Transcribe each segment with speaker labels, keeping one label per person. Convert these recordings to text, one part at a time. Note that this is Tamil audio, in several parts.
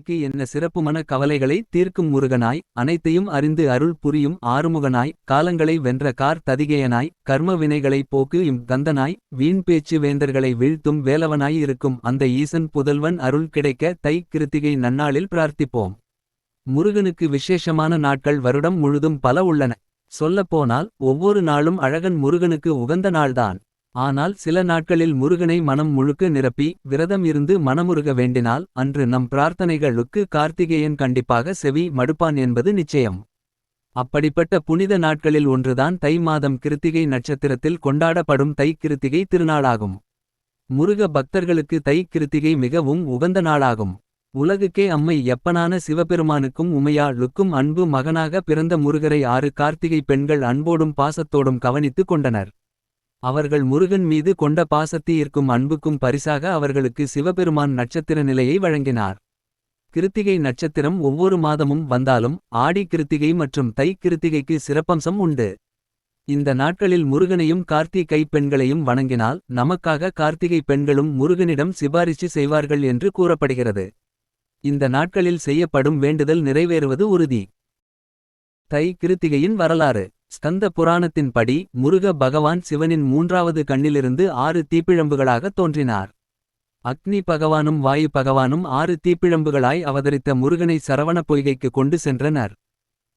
Speaker 1: க்கு என்ன சிறப்புமன கவலைகளை தீர்க்கும் முருகனாய் அனைத்தையும் அறிந்து அருள் புரியும் ஆறுமுகனாய் காலங்களை வென்ற கார் ததிகேயனாய் கர்ம வினைகளை போக்கு இம் கந்தனாய் வீண் பேச்சு வேந்தர்களை வீழ்த்தும் வேலவனாய் இருக்கும் அந்த ஈசன் புதல்வன் அருள் கிடைக்க தை கிருத்திகை நன்னாளில் பிரார்த்திப்போம். முருகனுக்கு விசேஷமான நாட்கள் வருடம் முழுதும் பல உள்ளன. சொல்லப்போனால் ஒவ்வொரு நாளும் அழகன் முருகனுக்கு உகந்த நாள்தான். ஆனால் சில நாட்களில் முருகனை மனம் முழுக்க நிரப்பி விரதம் இருந்து மனமுருக வேண்டினால் அன்று நம் பிரார்த்தனைகளுக்கு கார்த்திகேயன் கண்டிப்பாக செவி மடுப்பான் என்பது நிச்சயம். அப்படிப்பட்ட புனித நாட்களில் ஒன்றுதான் தை மாதம் கிருத்திகை நட்சத்திரத்தில் கொண்டாடப்படும் தை கிருத்திகை திருநாளாகும். முருக பக்தர்களுக்கு தை கிருத்திகை மிகவும் உகந்த நாளாகும். உலகுக்கே அம்மை எப்பனான சிவபெருமானுக்கும் உமையாளுக்கும் அன்பு மகனாக பிறந்த முருகரை ஆறு கார்த்திகை பெண்கள் அன்போடும் பாசத்தோடும் கவனித்துக் கொண்டனர். அவர்கள் முருகன் மீது கொண்ட பாசத்தீர்க்கும் அன்புக்கும் பரிசாக அவர்களுக்கு சிவபெருமான் நட்சத்திர நிலையை வழங்கினார். கிருத்திகை நட்சத்திரம் ஒவ்வொரு மாதமும் வந்தாலும் ஆடி கிருத்திகை மற்றும் தை கிருத்திகைக்கு சிறப்பம்சம் உண்டு. இந்த நாட்களில் முருகனையும் கார்த்திகை பெண்களையும் வணங்கினால் நமக்காக கார்த்திகை பெண்களும் முருகனிடம் சிபாரிசு செய்வார்கள் என்று கூறப்படுகிறது. இந்த நாட்களில் செய்யப்படும் வேண்டுதல் நிறைவேறுவது உறுதி. தை கிருத்திகையின் வரலாறு. ஸ்கந்த புராணத்தின்படி முருக பகவான் சிவனின் மூன்றாவது கண்ணிலிருந்து ஆறு தீப்பிழம்புகளாக தோன்றினார். அக்னி பகவானும் வாயு பகவானும் ஆறு தீப்பிழம்புகளாய் அவதரித்த முருகனை சரவண பொய்கைக்கு கொண்டு சென்றனர்.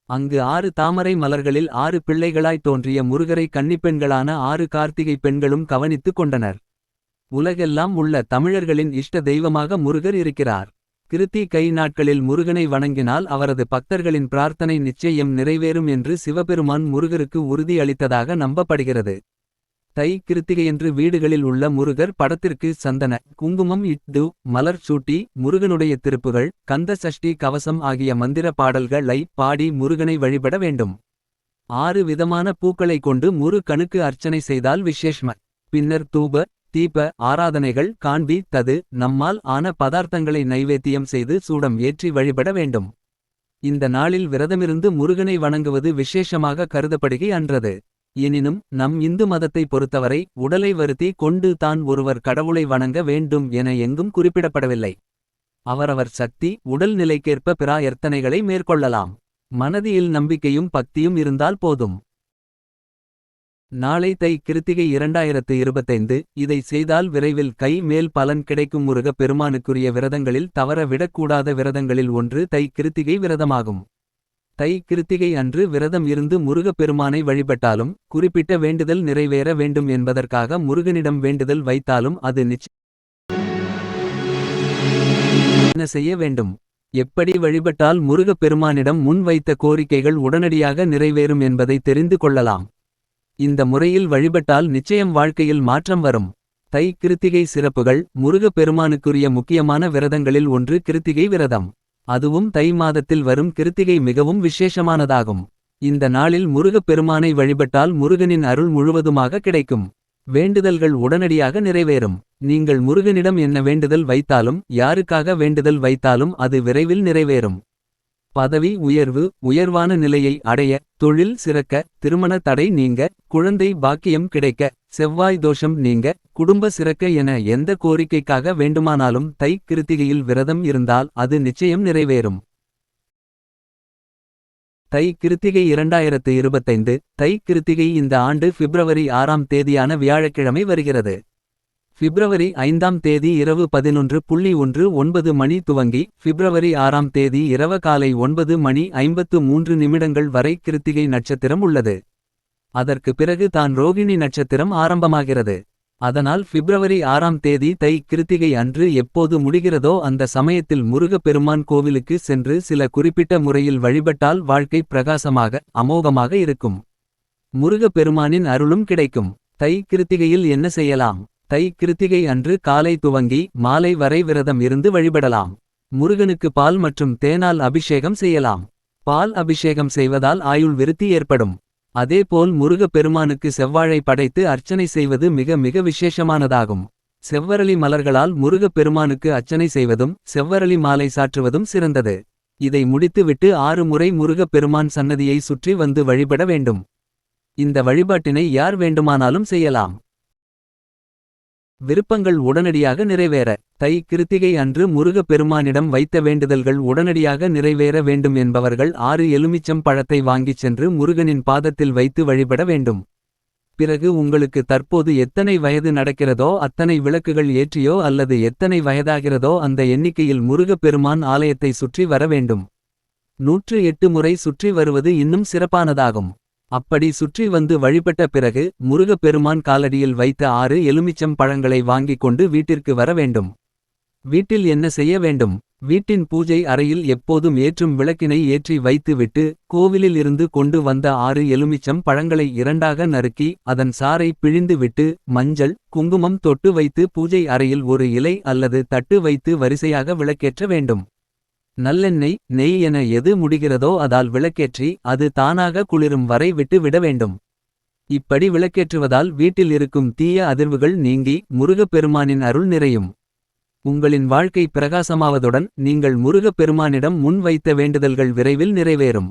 Speaker 1: அங்கு ஆறு தாமரை மலர்களில் ஆறு பிள்ளைகளாய் தோன்றிய முருகரை கன்னிப்பெண்களான ஆறு கார்த்திகை பெண்களும் கவனித்துக் கொண்டனர். உலகெல்லாம் உள்ள தமிழர்களின் இஷ்ட தெய்வமாக முருகர் இருக்கிறார். கிருத்தி கை நாட்களில் முருகனை வணங்கினால் அவரது பக்தர்களின் பிரார்த்தனை நிச்சயம் நிறைவேறும் என்று சிவபெருமான் முருகருக்கு உறுதி அளித்ததாக நம்பப்படுகிறது. தை கிருத்திகையன்று வீடுகளில் உள்ள முருகர் படத்திற்கு சந்தன குங்குமம் இட்டு மலர் சூட்டி முருகனுடைய திருப்புகள் கந்த சஷ்டி கவசம் ஆகிய மந்திர பாடல்களை பாடி முருகனை வழிபட வேண்டும். ஆறு விதமான பூக்களை கொண்டு முரு கணுக்கு அர்ச்சனை செய்தால் விசேஷ்ம. பின்னர் தூப தீப ஆராதனைகள் காண்பி தது நம்மால் ஆன பதார்த்தங்களை நைவேத்தியம் செய்து சூடம் ஏற்றி வழிபட வேண்டும். இந்த நாளில் விரதமிருந்து முருகனை வணங்குவது விசேஷமாக கருதப்படுகை அன்றது. எனினும் நம் இந்து மதத்தை பொறுத்தவரை உடலை வருத்தி கொண்டு தான் ஒருவர் கடவுளை வணங்க வேண்டும் என எங்கும் குறிப்பிடப்படவில்லை. அவரவர் சக்தி உடல் நிலைக்கேற்ப பிராயர்த்தனைகளை மேற்கொள்ளலாம். மனதில் நம்பிக்கையும் பக்தியும் இருந்தால் போதும். நாளை தை கிருத்திகை இரண்டாயிரத்து இருபத்தைந்து இதை செய்தால் விரைவில் கை மேல் பலன் கிடைக்கும் முருக பெருமானுக்குரிய விரதங்களில் தவற விடக்கூடாத விரதங்களில் ஒன்று தை கிருத்திகை விரதமாகும். தை கிருத்திகை அன்று விரதம் இருந்து முருகப் பெருமானை வழிபட்டாலும் குறிப்பிட்ட வேண்டுதல் நிறைவேற வேண்டும் என்பதற்காக முருகனிடம் வேண்டுதல் வைத்தாலும் அது நிச்சயம் என்ன செய்ய வேண்டும்? எப்படி வழிபட்டால் முருகப் பெருமானிடம் முன் வைத்த கோரிக்கைகள் உடனடியாக நிறைவேறும் என்பதை தெரிந்து கொள்ளலாம். இந்த முறையில் வழிபட்டால் நிச்சயம் வாழ்க்கையில் மாற்றம் வரும். தை கிருத்திகை சிறப்புகள் முருகப் பெருமானுக்குரிய முக்கியமான விரதங்களில் ஒன்று கிருத்திகை விரதம். அதுவும் தை மாதத்தில் வரும் கிருத்திகை மிகவும் விசேஷமானதாகும். இந்த நாளில் முருகப் பெருமானை வழிபட்டால் முருகனின் அருள் முழுவதுமாக கிடைக்கும். வேண்டுதல்கள் உடனடியாக நிறைவேறும். நீங்கள் முருகனிடம் என்ன வேண்டுதல் வைத்தாலும் யாருக்காக வேண்டுதல் வைத்தாலும் அது விரைவில் நிறைவேறும். பதவி உயர்வு உயர்வான நிலையை அடைய தொழில் சிறக்க திருமண தடை நீங்க குழந்தை பாக்கியம் கிடைக்க செவ்வாய் தோஷம் நீங்க குடும்ப சிறக்க என எந்த கோரிக்கைக்காக வேண்டுமானாலும் தை கிருத்திகையில் விரதம் இருந்தால் அது நிச்சயம் நிறைவேறும். தை கிருத்திகை இரண்டாயிரத்து இருபத்தைந்து தை கிருத்திகை இந்த ஆண்டு பிப்ரவரி ஆறாம் தேதியான வியாழக்கிழமை வருகிறது. பிப்ரவரி ஐந்தாம் தேதி இரவு பதினொன்று புள்ளி ஒன்று ஒன்பது மணி துவங்கி பிப்ரவரி ஆறாம் தேதி இரவு காலை ஒன்பது மணி ஐம்பத்து மூன்று நிமிடங்கள் வரை கிருத்திகை நட்சத்திரம் உள்ளது. அதற்கு பிறகு தான் ரோகிணி நட்சத்திரம் ஆரம்பமாகிறது. அதனால் பிப்ரவரி ஆறாம் தேதி தை கிருத்திகை அன்று எப்போது முடிகிறதோ அந்த சமயத்தில் முருகப் பெருமான் கோவிலுக்கு சென்று சில குறிப்பிட்ட முறையில் வழிபட்டால் வாழ்க்கை பிரகாசமாக அமோகமாக இருக்கும். முருகப் பெருமானின் அருளும் கிடைக்கும். தை கிருத்திகையில் என்ன செய்யலாம்? தை கிருத்திகை அன்று காலை துவங்கி மாலை வரை விரதம் இருந்து வழிபடலாம். முருகனுக்கு பால் மற்றும் தேனால் அபிஷேகம் செய்யலாம். பால் அபிஷேகம் செய்வதால் ஆயுள் விருத்தி ஏற்படும். அதேபோல் முருகப் பெருமானுக்கு செவ்வாழை படைத்து அர்ச்சனை செய்வது மிக மிக விசேஷமானதாகும். செவ்வரளி மலர்களால் முருகப் பெருமானுக்கு அர்ச்சனை செய்வதும் செவ்வரளி மாலை சாற்றுவதும் சிறந்தது. இதை முடித்துவிட்டு ஆறு முறை முருகப் பெருமான் சன்னதியை சுற்றி வந்து வழிபட வேண்டும். இந்த வழிபாட்டினை யார் வேண்டுமானாலும் செய்யலாம். விருப்பங்கள் உடனடியாக நிறைவேற. தை கிருத்திகை அன்று முருகப் பெருமானிடம் வைத்த வேண்டுதல்கள் உடனடியாக நிறைவேற வேண்டும் என்பவர்கள் ஆறு எலுமிச்சம் பழத்தை வாங்கிச் சென்று முருகனின் பாதத்தில் வைத்து வழிபட வேண்டும். பிறகு உங்களுக்கு தற்போது எத்தனை வயது நடக்கிறதோ அத்தனை விளக்குகள் ஏற்றியோ அல்லது எத்தனை வயதாகிறதோ அந்த எண்ணிக்கையில் முருகப் பெருமான் ஆலயத்தை சுற்றி வர வேண்டும். நூற்று எட்டு முறை சுற்றி வருவது இன்னும் சிறப்பானதாகும். அப்படி சுற்றி வந்து வழிபட்ட பிறகு முருகப் பெருமான் காலடியில் வைத்த ஆறு எலுமிச்சம் பழங்களை வாங்கிக் கொண்டு வீட்டிற்கு வர வேண்டும். வீட்டில் என்ன செய்ய வேண்டும்? வீட்டின் பூஜை அறையில் எப்போதும் ஏற்றும் விளக்கினை ஏற்றி வைத்துவிட்டு கோவிலில் இருந்து கொண்டு வந்த ஆறு எலுமிச்சம் பழங்களை இரண்டாக நறுக்கி அதன் சாறை பிழிந்துவிட்டு மஞ்சள் குங்குமம் தொட்டு வைத்து பூஜை அறையில் ஒரு இலை அல்லது தட்டு வைத்து வரிசையாக விளக்கேற்ற வேண்டும். நல்லெண்ணெய் நெய் என எது முடிகிறதோ அதால் விளக்கேற்றி அது தானாக குளிரும் வரை விட்டு விட வேண்டும். இப்படி விளக்கேற்றுவதால் வீட்டில் இருக்கும் தீய அதிர்வுகள் நீங்கி முருகப் பெருமானின் அருள் நிறையும். உங்களின் வாழ்க்கை பிரகாசமாவதுடன் நீங்கள் முருகப் பெருமானிடம் முன் வைத்த வேண்டுதல்கள் விரைவில் நிறைவேறும்.